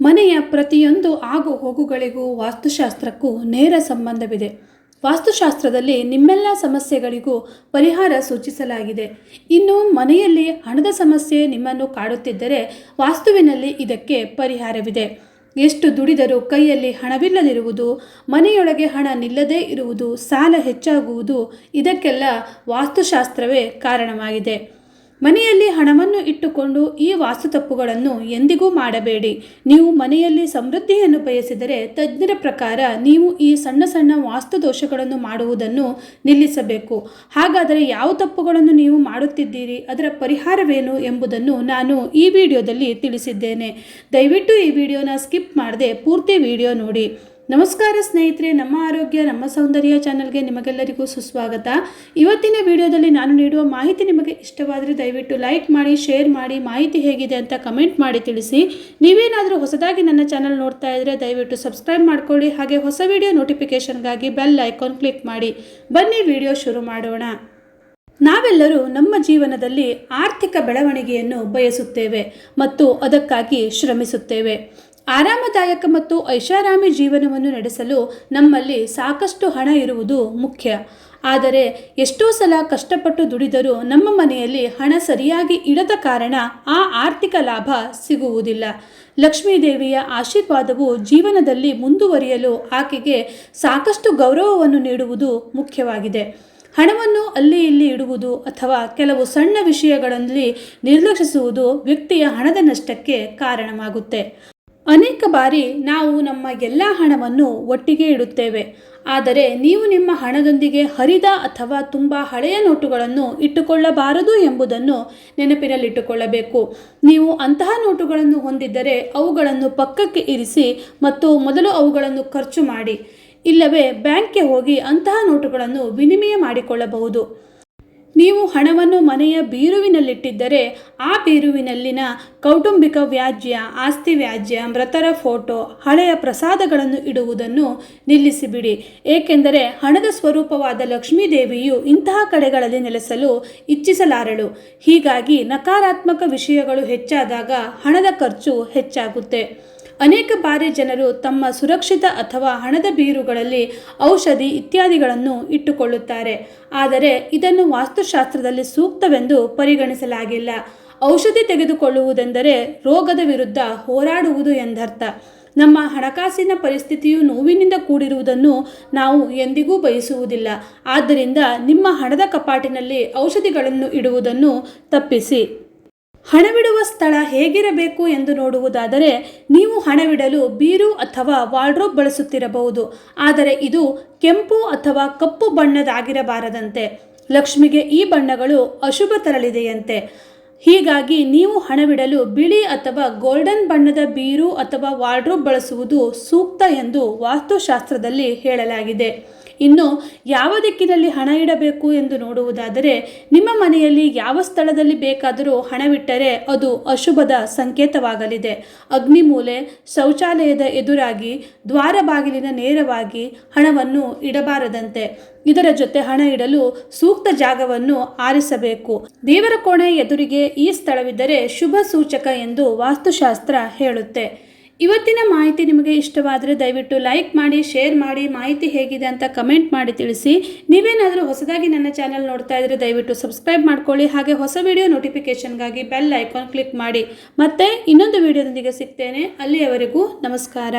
ಮನೆಯ ಪ್ರತಿಯೊಂದು ಆಗು ಹೋಗುಗಳಿಗೂ ವಾಸ್ತುಶಾಸ್ತ್ರಕ್ಕೂ ನೇರ ಸಂಬಂಧವಿದೆ. ವಾಸ್ತುಶಾಸ್ತ್ರದಲ್ಲಿ ನಿಮ್ಮೆಲ್ಲ ಸಮಸ್ಯೆಗಳಿಗೂ ಪರಿಹಾರ ಸೂಚಿಸಲಾಗಿದೆ. ಇನ್ನು ಮನೆಯಲ್ಲಿ ಹಣದ ಸಮಸ್ಯೆ ನಿಮ್ಮನ್ನು ಕಾಡುತ್ತಿದ್ದರೆ ವಾಸ್ತುವಿನಲ್ಲಿ ಇದಕ್ಕೆ ಪರಿಹಾರವಿದೆ. ಎಷ್ಟು ದುಡಿದರೂ ಕೈಯಲ್ಲಿ ಹಣವಿಲ್ಲದಿರುವುದು, ಮನೆಯೊಳಗೆ ಹಣ ನಿಲ್ಲದೇ ಇರುವುದು, ಸಾಲ ಹೆಚ್ಚಾಗುವುದು, ಇದಕ್ಕೆಲ್ಲ ವಾಸ್ತುಶಾಸ್ತ್ರವೇ ಕಾರಣವಾಗಿದೆ. ಮನೆಯಲ್ಲಿ ಹಣವನ್ನು ಇಟ್ಟುಕೊಂಡು ಈ ವಾಸ್ತು ತಪ್ಪುಗಳನ್ನು ಎಂದಿಗೂ ಮಾಡಬೇಡಿ. ನೀವು ಮನೆಯಲ್ಲಿ ಸಮೃದ್ಧಿಯನ್ನು ಬಯಸಿದರೆ ತಜ್ಞರ ಪ್ರಕಾರ ನೀವು ಈ ಸಣ್ಣ ಸಣ್ಣ ವಾಸ್ತು ದೋಷಗಳನ್ನು ಮಾಡುವುದನ್ನು ನಿಲ್ಲಿಸಬೇಕು. ಹಾಗಾದರೆ ಯಾವ ತಪ್ಪುಗಳನ್ನು ನೀವು ಮಾಡುತ್ತಿದ್ದೀರಿ? ಅದರ ಪರಿಹಾರವೇನು ಎಂಬುದನ್ನು ನಾನು ಈ ವಿಡಿಯೋದಲ್ಲಿ ತಿಳಿಸಿದ್ದೇನೆ. ದಯವಿಟ್ಟು ಈ ವಿಡಿಯೋನ ಸ್ಕಿಪ್ ಮಾಡದೆ ಪೂರ್ತಿ ವಿಡಿಯೋ ನೋಡಿ. ನಮಸ್ಕಾರ ಸ್ನೇಹಿತರೆ, ನಮ್ಮ ಆರೋಗ್ಯ, ನಮ್ಮ ಸೌಂದರ್ಯ ಚಾನಲ್ಗೆ ನಿಮಗೆಲ್ಲರಿಗೂ ಸುಸ್ವಾಗತ. ಇವತ್ತಿನ ವಿಡಿಯೋದಲ್ಲಿ ನಾನು ನೀಡುವ ಮಾಹಿತಿ ನಿಮಗೆ ಇಷ್ಟವಾದರೆ ದಯವಿಟ್ಟು ಲೈಕ್ ಮಾಡಿ, ಶೇರ್ ಮಾಡಿ, ಮಾಹಿತಿ ಹೇಗಿದೆ ಅಂತ ಕಮೆಂಟ್ ಮಾಡಿ ತಿಳಿಸಿ. ನೀವೇನಾದರೂ ಹೊಸದಾಗಿ ನನ್ನ ಚಾನಲ್ ನೋಡ್ತಾ ಇದ್ದರೆ ದಯವಿಟ್ಟು ಸಬ್ಸ್ಕ್ರೈಬ್ ಮಾಡ್ಕೊಳ್ಳಿ, ಹಾಗೆ ಹೊಸ ವಿಡಿಯೋ ನೋಟಿಫಿಕೇಷನ್ಗಾಗಿ ಬೆಲ್ ಐಕಾನ್ ಕ್ಲಿಕ್ ಮಾಡಿ. ಬನ್ನಿ ವಿಡಿಯೋ ಶುರು ಮಾಡೋಣ. ನಾವೆಲ್ಲರೂ ನಮ್ಮ ಜೀವನದಲ್ಲಿ ಆರ್ಥಿಕ ಬೆಳವಣಿಗೆಯನ್ನು ಬಯಸುತ್ತೇವೆ ಮತ್ತು ಅದಕ್ಕಾಗಿ ಶ್ರಮಿಸುತ್ತೇವೆ. ಆರಾಮದಾಯಕ ಮತ್ತು ಐಷಾರಾಮಿ ಜೀವನವನ್ನು ನಡೆಸಲು ನಮ್ಮಲ್ಲಿ ಸಾಕಷ್ಟು ಹಣ ಇರುವುದು ಮುಖ್ಯ. ಆದರೆ ಎಷ್ಟೋ ಸಲ ಕಷ್ಟಪಟ್ಟು ದುಡಿದರೂ ನಮ್ಮ ಮನೆಯಲ್ಲಿ ಹಣ ಸರಿಯಾಗಿ ಇಡದ ಕಾರಣ ಆ ಆರ್ಥಿಕ ಲಾಭ ಸಿಗುವುದಿಲ್ಲ. ಲಕ್ಷ್ಮೀದೇವಿಯ ಆಶೀರ್ವಾದವು ಜೀವನದಲ್ಲಿ ಮುಂದುವರಿಯಲು ಆಕೆಗೆ ಸಾಕಷ್ಟು ಗೌರವವನ್ನು ನೀಡುವುದು ಮುಖ್ಯವಾಗಿದೆ. ಹಣವನ್ನು ಅಲ್ಲಿ ಇಲ್ಲಿ ಇಡುವುದು ಅಥವಾ ಕೆಲವು ಸಣ್ಣ ವಿಷಯಗಳಲ್ಲಿ ನಿರ್ಲಕ್ಷಿಸುವುದು ವ್ಯಕ್ತಿಯ ಹಣದ ನಷ್ಟಕ್ಕೆ ಕಾರಣವಾಗುತ್ತೆ. ಅನೇಕ ಬಾರಿ ನಾವು ನಮ್ಮ ಎಲ್ಲ ಹಣವನ್ನು ಒಟ್ಟಿಗೆ ಇಡುತ್ತೇವೆ. ಆದರೆ ನೀವು ನಿಮ್ಮ ಹಣದೊಂದಿಗೆ ಹರಿದ ಅಥವಾ ತುಂಬ ಹಳೆಯ ನೋಟುಗಳನ್ನು ಇಟ್ಟುಕೊಳ್ಳಬಾರದು ಎಂಬುದನ್ನು ನೆನಪಿನಲ್ಲಿಟ್ಟುಕೊಳ್ಳಬೇಕು. ನೀವು ಅಂತಹ ನೋಟುಗಳನ್ನು ಹೊಂದಿದ್ದರೆ ಅವುಗಳನ್ನು ಪಕ್ಕಕ್ಕೆ ಇರಿಸಿ ಮತ್ತು ಮೊದಲು ಅವುಗಳನ್ನು ಖರ್ಚು ಮಾಡಿ. ಇಲ್ಲವೇ ಬ್ಯಾಂಕ್ಗೆ ಹೋಗಿ ಅಂತಹ ನೋಟುಗಳನ್ನು ವಿನಿಮಯ ಮಾಡಿಕೊಳ್ಳಬಹುದು. ನೀವು ಹಣವನ್ನು ಮನೆಯ ಬೀರುವಿನಲ್ಲಿಟ್ಟಿದ್ದರೆ ಆ ಬೀರುವಿನಲ್ಲಿನ ಕೌಟುಂಬಿಕ ವ್ಯಾಜ್ಯ, ಆಸ್ತಿ ವ್ಯಾಜ್ಯ, ಮೃತರ ಫೋಟೋ, ಹಳೆಯ ಪ್ರಸಾದಗಳನ್ನು ಇಡುವುದನ್ನು ನಿಲ್ಲಿಸಿಬಿಡಿ. ಏಕೆಂದರೆ ಹಣದ ಸ್ವರೂಪವಾದ ಲಕ್ಷ್ಮೀದೇವಿಯು ಇಂತಹ ಕಡೆಗಳಲ್ಲಿ ನೆಲೆಸಲು ಇಚ್ಛಿಸಲಾರಳು. ಹೀಗಾಗಿ ನಕಾರಾತ್ಮಕ ವಿಷಯಗಳು ಹೆಚ್ಚಾದಾಗ ಹಣದ ಖರ್ಚು ಹೆಚ್ಚಾಗುತ್ತೆ. ಅನೇಕ ಬಾರಿ ಜನರು ತಮ್ಮ ಸುರಕ್ಷಿತ ಅಥವಾ ಹಣದ ಬೀರುಗಳಲ್ಲಿ ಔಷಧಿ ಇತ್ಯಾದಿಗಳನ್ನು ಇಟ್ಟುಕೊಳ್ಳುತ್ತಾರೆ. ಆದರೆ ಇದನ್ನು ವಾಸ್ತುಶಾಸ್ತ್ರದಲ್ಲಿ ಸೂಕ್ತವೆಂದು ಪರಿಗಣಿಸಲಾಗಿಲ್ಲ. ಔಷಧಿ ತೆಗೆದುಕೊಳ್ಳುವುದೆಂದರೆ ರೋಗದ ವಿರುದ್ಧ ಹೋರಾಡುವುದು ಎಂದರ್ಥ. ನಮ್ಮ ಹಣಕಾಸಿನ ಪರಿಸ್ಥಿತಿಯು ನೋವಿನಿಂದ ಕೂಡಿರುವುದನ್ನು ನಾವು ಎಂದಿಗೂ ಬಯಸುವುದಿಲ್ಲ. ಆದ್ದರಿಂದ ನಿಮ್ಮ ಹಣದ ಕಪಾಟಿನಲ್ಲಿ ಔಷಧಿಗಳನ್ನು ಇಡುವುದನ್ನು ತಪ್ಪಿಸಿ. ಹಣವಿಡುವ ಸ್ಥಳ ಹೇಗಿರಬೇಕು ಎಂದು ನೋಡುವುದಾದರೆ ನೀವು ಹಣವಿಡಲು ಬೀರು ಅಥವಾ ವಾರ್ಡ್ರೋಬ್ ಬಳಸುತ್ತಿರಬಹುದು. ಆದರೆ ಇದು ಕೆಂಪು ಅಥವಾ ಕಪ್ಪು ಬಣ್ಣದಾಗಿರಬಾರದಂತೆ ಲಕ್ಷ್ಮಿಗೆ ಈ ಬಣ್ಣಗಳು ಅಶುಭ ತರಲಿದೆಯಂತೆ. ಹೀಗಾಗಿ ನೀವು ಹಣವಿಡಲು ಬಿಳಿ ಅಥವಾ ಗೋಲ್ಡನ್ ಬಣ್ಣದ ಬೀರು ಅಥವಾ ವಾರ್ಡ್ರೋಬ್ ಬಳಸುವುದು ಸೂಕ್ತ ಎಂದು ವಾಸ್ತುಶಾಸ್ತ್ರದಲ್ಲಿ ಹೇಳಲಾಗಿದೆ. ಇನ್ನು ಯಾವ ದಿಕ್ಕಿನಲ್ಲಿ ಹಣ ಇಡಬೇಕು ಎಂದು ನೋಡುವುದಾದರೆ, ನಿಮ್ಮ ಮನೆಯಲ್ಲಿ ಯಾವ ಸ್ಥಳದಲ್ಲಿ ಬೇಕಾದರೂ ಹಣವಿಟ್ಟರೆ ಅದು ಅಶುಭದ ಸಂಕೇತವಾಗಲಿದೆ. ಅಗ್ನಿಮೂಲೆ, ಶೌಚಾಲಯದ ಎದುರಾಗಿ, ದ್ವಾರ ಬಾಗಿಲಿನ ನೇರವಾಗಿ ಹಣವನ್ನು ಇಡಬಾರದಂತೆ. ಇದರ ಜೊತೆ ಹಣ ಇಡಲು ಸೂಕ್ತ ಜಾಗವನ್ನು ಆರಿಸಬೇಕು. ದೇವರ ಕೋಣೆ ಎದುರಿಗೆ ಈ ಸ್ಥಳವಿದ್ದರೆ ಶುಭ ಸೂಚಕ ಎಂದು ವಾಸ್ತುಶಾಸ್ತ್ರ ಹೇಳುತ್ತೆ. ಇವತ್ತಿನ ಮಾಹಿತಿ ನಿಮಗೆ ಇಷ್ಟವಾದರೆ ದಯವಿಟ್ಟು ಲೈಕ್ ಮಾಡಿ, ಶೇರ್ ಮಾಡಿ, ಮಾಹಿತಿ ಹೇಗಿದೆ ಅಂತ ಕಮೆಂಟ್ ಮಾಡಿ ತಿಳಿಸಿ. ನೀವೇನಾದರೂ ಹೊಸದಾಗಿ ನನ್ನ ಚಾನಲ್ ನೋಡ್ತಾ ಇದ್ದರೆ ದಯವಿಟ್ಟು ಸಬ್ಸ್ಕ್ರೈಬ್ ಮಾಡ್ಕೊಳ್ಳಿ. ಹಾಗೆ ಹೊಸ ವಿಡಿಯೋ ನೋಟಿಫಿಕೇಷನ್ಗಾಗಿ ಬೆಲ್ ಐಕಾನ್ ಕ್ಲಿಕ್ ಮಾಡಿ. ಮತ್ತೆ ಇನ್ನೊಂದು ವಿಡಿಯೋದೊಂದಿಗೆ ಸಿಗ್ತೇನೆ. ಅಲ್ಲಿಯವರೆಗೂ ನಮಸ್ಕಾರ.